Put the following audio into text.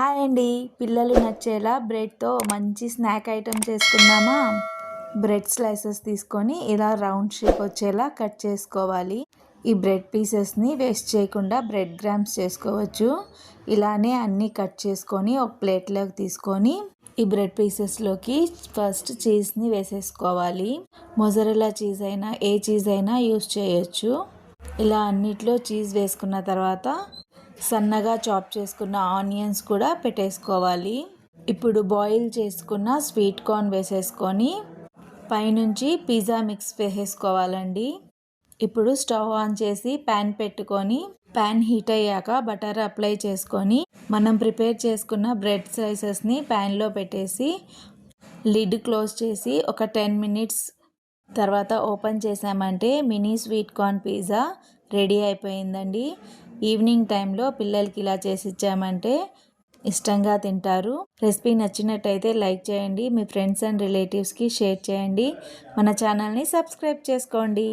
Hi అండి. పిల్లలు నచ్చేలా బ్రెడ్తో మంచి స్నాక్ ఐటెం చేసుకుందామా? బ్రెడ్ స్లైసెస్ తీసుకొని ఇలా రౌండ్ షేప్ వచ్చేలా కట్ చేసుకోవాలి. ఈ బ్రెడ్ పీసెస్ని వేస్ట్ చేయకుండా బ్రెడ్ గ్రామ్స్ చేసుకోవచ్చు. ఇలానే అన్నీ కట్ చేసుకొని ఒక ప్లేట్లోకి తీసుకొని ఈ బ్రెడ్ పీసెస్లోకి ఫస్ట్ చీజ్ని వేసేసుకోవాలి. మొజరెలా చీజ్ అయినా ఏ చీజ్ అయినా యూస్ చేయొచ్చు. ఇలా అన్నిట్లో చీజ్ వేసుకున్న తర్వాత సన్నగా చాప్ చేసుకున్న ఆనియన్స్ కూడా పెట్టేసుకోవాలి. ఇప్పుడు బాయిల్ చేసుకున్న స్వీట్ కార్న్ వేసేసుకొని పైనుంచి పిజ్జా మిక్స్ వేసేసుకోవాలండి. ఇప్పుడు స్టవ్ ఆన్ చేసి ప్యాన్ పెట్టుకొని ప్యాన్ హీట్ అయ్యాక బటర్ అప్లై చేసుకొని మనం ప్రిపేర్ చేసుకున్న బ్రెడ్ స్లైసెస్ని ప్యాన్లో పెట్టేసి లిడ్ క్లోజ్ చేసి ఒక టెన్ మినిట్స్ తర్వాత ఓపెన్ చేసామంటే mini sweet corn pizza ready అయిపోయిందండి. ఈవినింగ్ టైంలో పిల్లలకి ఇలా చేసి ఇచ్చామంటే ఇష్టంగా తింటారు. రెసిపీ నచ్చినట్టయితే లైక్ చేయండి మీ ఫ్రెండ్స్ అండ్ రిలేటివ్స్కి షేర్ చేయండి. మన ఛానల్ని సబ్స్క్రైబ్ చేసుకోండి.